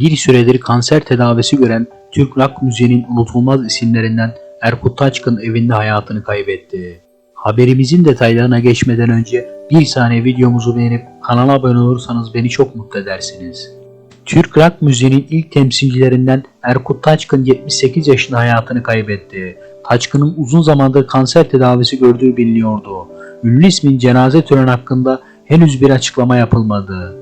Bir süredir kanser tedavisi gören Türk rock müziğinin unutulmaz isimlerinden Erkut Taçkın evinde hayatını kaybetti. Haberimizin detaylarına geçmeden önce bir saniye videomuzu beğenip kanala abone olursanız beni çok mutlu edersiniz. Türk rock müziğinin ilk temsilcilerinden Erkut Taçkın 78 yaşında hayatını kaybetti. Taçkın'ın uzun zamandır kanser tedavisi gördüğü biliniyordu. Ünlü ismin cenaze töreni hakkında henüz bir açıklama yapılmadı.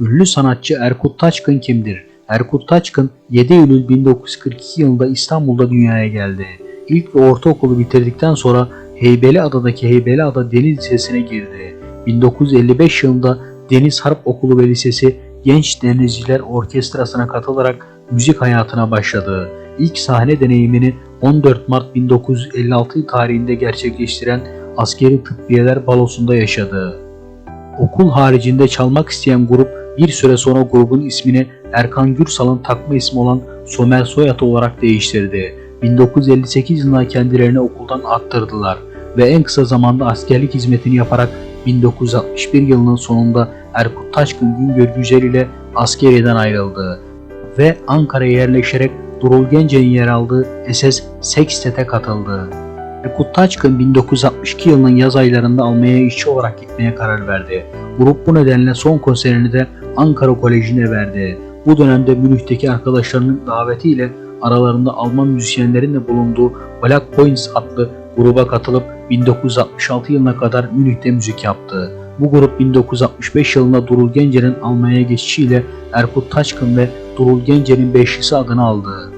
Ünlü sanatçı Erkut Taçkın kimdir? Erkut Taçkın 7 Eylül 1942 yılında İstanbul'da dünyaya geldi. İlk ve ortaokulu bitirdikten sonra Heybeliada'daki Heybeliada Deniz Lisesi'ne girdi. 1955 yılında Deniz Harp Okulu ve Lisesi Genç Denizciler Orkestrası'na katılarak müzik hayatına başladı. İlk sahne deneyimini 14 Mart 1956 tarihinde gerçekleştiren Askeri Tıbbiyeler Balosu'nda yaşadı. Okul haricinde çalmak isteyen grup bir süre sonra grubun ismini Erkan Gürsal'ın takma ismi olan Somer Soyat olarak değiştirdi. 1958 yılında kendilerini okuldan attırdılar ve en kısa zamanda askerlik hizmetini yaparak 1961 yılının sonunda Erkut Taşkın Güngör Güzel ile askeriyeden ayrıldı ve Ankara'ya yerleşerek Durul Gence'nin yer aldığı SS Sextet'e katıldı. Erkut Taçkın 1962 yılının yaz aylarında Almanya'ya işçi olarak gitmeye karar verdi. Grup bu nedenle son konserini de Ankara Koleji'ne verdi. Bu dönemde Münih'teki arkadaşlarının davetiyle aralarında Alman müzisyenlerin de bulunduğu Black Points adlı gruba katılıp 1966 yılına kadar Münih'te müzik yaptı. Bu grup 1965 yılında Durul Gencer'in Almanya'ya geçişiyle Erkut Taçkın ve Durul Gencer'in beşlisi adını aldı.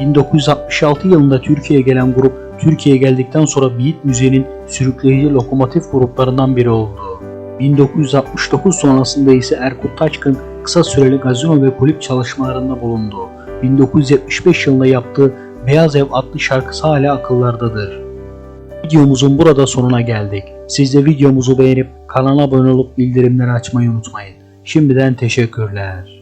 1966 yılında Türkiye'ye gelen grup Türkiye'ye geldikten sonra beat müziğinin sürükleyici lokomotif gruplarından biri oldu. 1969 sonrasında ise Erkut Taçkın kısa süreli gazino ve kulüp çalışmalarında bulundu. 1975 yılında yaptığı Beyaz Ev adlı şarkısı hala akıllardadır. Videomuzun burada sonuna geldik. Siz de videomuzu beğenip kanala abone olup bildirimleri açmayı unutmayın. Şimdiden teşekkürler.